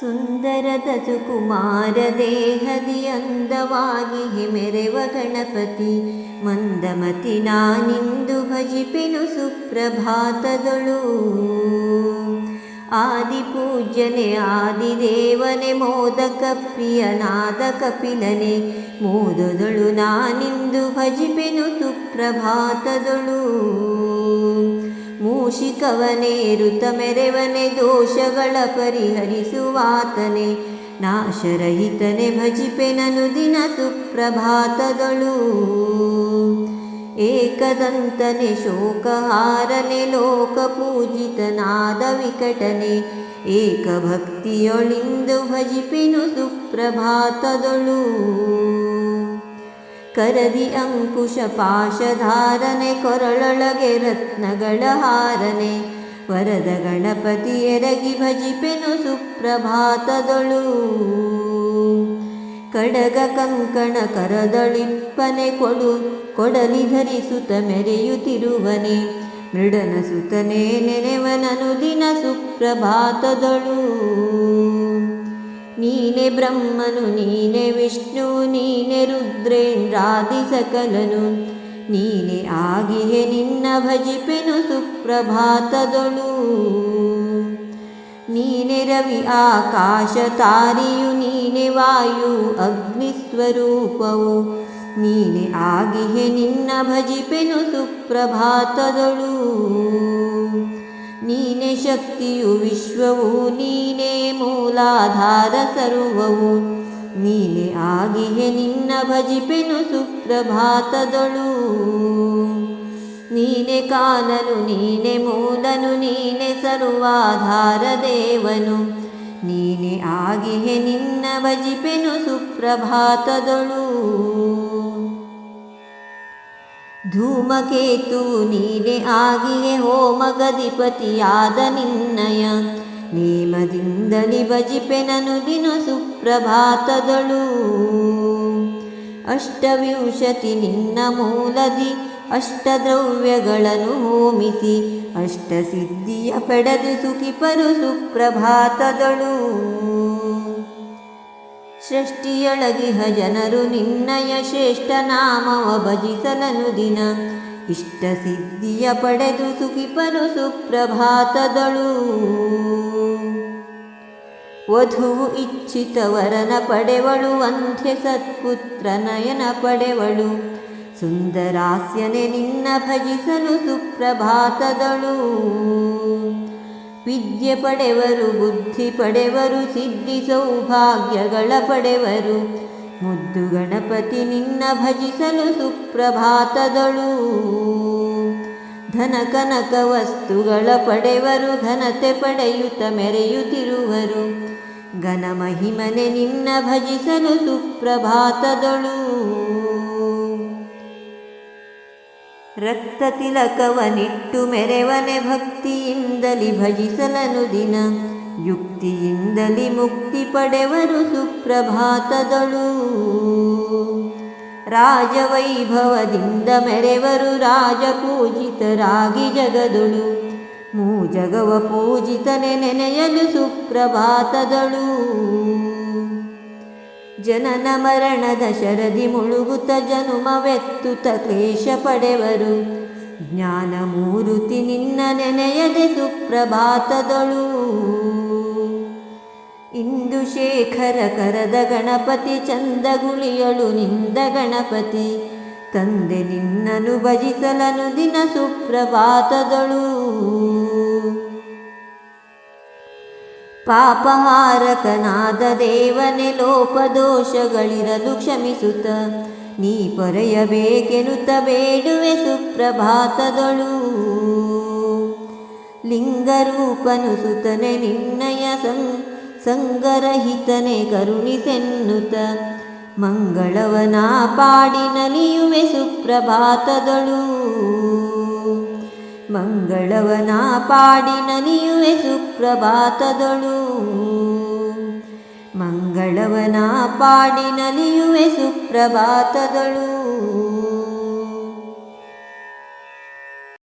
ಸುಂದರದ ಕುಮಾರ ದೇಹದಿ ಅಂದವಾಗಿ ಹಿಮೆರೆವ ಗಣಪತಿ, ಮಂದಮತಿ ನಾನಿಂದು ಭಜಿಪೆನು ಸುಪ್ರಭಾತದಳು. ಆದಿಪೂಜ್ಯನೆ, ಆದಿದೇವನೆ, ಮೋದಕ ಪ್ರಿಯನಾದ ಕಪಿಲನೆ, ಮೋದದಳು ನಾನಿಂದು ಭಜಿಪೆನು ಸುಪ್ರಭಾತದಳು. ಮೂಷಿಕವನೇರುತ ಮೆರೆವನೆ ದೋಷಗಳ ಪರಿಹರಿಸುವಾತನೆ ನಾಶರಹಿತನೆ ಭಜಿಪೆನನು ದಿನ ಸುಪ್ರಭಾತದಳು ಏಕದಂತನೆ ಶೋಕಹಾರನೆ ಲೋಕಪೂಜಿತನಾದ ವಿಕಟನೆ ಏಕಭಕ್ತಿಯೊಳಿಂದು ಭಜಿಪೆನು ಸುಪ್ರಭಾತದಳು ಕರದಿ ಅಂಕುಶ ಪಾಶಧಾರನೆ, ಕೊರಳೊಳಗೆ ರತ್ನಗಳ ಹಾರನೆ. ವರದ ಗಣಪತಿ ಎರಗಿ ಭಜಿಪೆನು ಸುಪ್ರಭಾತದೊಳು. ಕಡಗ ಕಂಕಣ ಕರದಳಿಪ್ಪನೆ ಕೊಡು, ಕೊಡಲಿ ಧರಿಸುತ್ತ ಮೆರೆಯುತ್ತಿರುವನೆ. ಮೃಡನ ಸುತನೆ ನೆನೆವನನು ದಿನ ಸುಪ್ರಭಾತದಳು. ನೀನೆ ಬ್ರಹ್ಮನು ನೀನೆ ವಿಷ್ಣು ನೀನೆ ರುದ್ರೇಂದ್ರಾದಿ ಸಕಲನು ನೀನೆ ಆಗಿಹೆ ನಿನ್ನ ಭಜಿಪೆನು ಸುಪ್ರಭಾತದಳು ನೀನೆ ರವಿ ಆಕಾಶ ತಾರಿಯು ನೀನೆ ವಾಯು ಅಗ್ನಿಸ್ವರೂಪವು ನೀನೆ ಆಗಿಹೆ ನಿನ್ನ ಭಜಿಪೆನು ಸುಪ್ರಭಾತದಳು ನೀನೆ ಶಕ್ತಿಯು ವಿಶ್ವವು, ನೀನೇ ಮೂಲಾಧಾರ ಸರ್ವವು. ನೀನೆ ಆಗಿಹೆ ನಿನ್ನ ಭಜಿಪೆನು ಸುಪ್ರಭಾತದಳು. ನೀನೆ ಕಾನನು ನೀನೆ ಮೂಲನು, ನೀನೆ ಸರ್ವಾಧಾರ ದೇವನು. ನೀನೆ ಆಗಿಹೆ ನಿನ್ನ ಭಜಿಪೆನು ಸುಪ್ರಭಾತದಳು. ಧೂಮಕೇತು ನೀನೆ ಆಗಿಯೇ ಹೋಮಗಧಿಪತಿಯಾದ ನಿನ್ನಯ. ನೇಮದಿಂದಲಿ ಭಜಿಪೆನನು ದಿನ ಸುಪ್ರಭಾತದಳು. ಅಷ್ಟವಿಂಶತಿ ನಿನ್ನ ಮೂಲದಿ, ಅಷ್ಟದ್ರವ್ಯಗಳನ್ನು ಹೋಮಿಸಿ, ಅಷ್ಟಸಿದ್ಧಿಯ ಪಡೆದು ಸುಖಿಪರು ಸುಪ್ರಭಾತದಳು. ಸೃಷ್ಟಿಯೊಳಗಿಹ ಜನರು ನಿನ್ನಯ ಶ್ರೇಷ್ಠ ನಾಮವ ಭಜಿಸಲನು ದಿನ. ಇಷ್ಟ ಸಿದ್ಧಿಯ ಪಡೆದು ಸುಖಿಪರು ಸುಪ್ರಭಾತದಳು. ವಧುವು ಇಚ್ಛಿತವರನ ಪಡೆವಳು ಅಂಧ್ಯ ಸತ್ಪುತ್ರ ನಯನ ಪಡೆವಳು. ಸುಂದರಾಸ್ಯನೆ ನಿನ್ನ ಭಜಿಸಲು ಸುಪ್ರಭಾತದಳು. ವಿದ್ಯೆ ಪಡೆವರು, ಬುದ್ಧಿ ಪಡೆವರು, ಸಿದ್ಧಿ ಸೌಭಾಗ್ಯಗಳ ಪಡೆವರು. ಮುದ್ದು ಗಣಪತಿ ನಿನ್ನ ಭಜಿಸಲು ಸುಪ್ರಭಾತದಳು. ಧನ ಕನಕ ವಸ್ತುಗಳ ಪಡೆವರು, ಘನತೆ ಪಡೆಯುತ್ತ ಮೆರೆಯುತ್ತಿರುವರು. ಘನ ಮಹಿಮನೆ ನಿನ್ನ ಭಜಿಸಲು ಸುಪ್ರಭಾತದಳು. ರಕ್ತ ತಿಲಕವನಿಟ್ಟು ಮೆರೆವನೆ ಭಕ್ತಿಯಿಂದಲಿ ಭಜಿಸಲನು ದಿನ. ಯುಕ್ತಿಯಿಂದಲಿ ಮುಕ್ತಿ ಪಡೆವರು ಸುಪ್ರಭಾತದಳು. ರಾಜವೈಭವದಿಂದ ಮೆರೆವರು ರಾಜಪೂಜಿತರಾಗಿ ಜಗದಳು. ಮೂಜಗವ ಪೂಜಿತನೆ ನೆನೆಯಲು ಸುಪ್ರಭಾತದಳು. ಜನನ ಮರಣದ ಶರದಿ ಮುಳುಗುತ್ತ ಜನುಮವೆತ್ತುತ ಕ್ಲೇಶ ಪಡೆವರು. ಜ್ಞಾನ ಮೂರುತಿ ನಿನ್ನ ನೆನೆಯದೆ ಸುಪ್ರಭಾತದಳು. ಇಂದು ಶೇಖರ ಕರದ ಗಣಪತಿ ಚಂದಗುಳಿಯಳು ನಿಂದ ಗಣಪತಿ. ತಂದೆ ನಿನ್ನನು ಭಜಿಸಲನು ದಿನ ಸುಪ್ರಭಾತದಳು. ಪಾಪಹಾರಕನಾದ ದೇವನೆ ಲೋಪದೋಷಗಳಿರಲು ಕ್ಷಮಿಸುತ್ತ. ನೀ ಪೊರೆಯಬೇಕೆನುತ ಬೇಡುವೆ ಸುಪ್ರಭಾತದೊಳು. ಲಿಂಗರೂಪನು ಸುತನೆ ನಿನ್ನಯ ಸಂ, ಸಂಗರಹಿತನೆ ಕರುಣಿಸೆನ್ನುತ ಮಂಗಳವನ ಪಾಡಿನಲಿಯುವೆ ಸುಪ್ರಭಾತದಳು. ಮಂಗಳವನ ಪಾಡಿನಲಿಯುವೆ ಸುಪ್ರಭಾತದಳು. ಮಂಗಳವನ ಪಾಡಿನಲಿಯುವೆ ಸುಪ್ರಭಾತದಳು.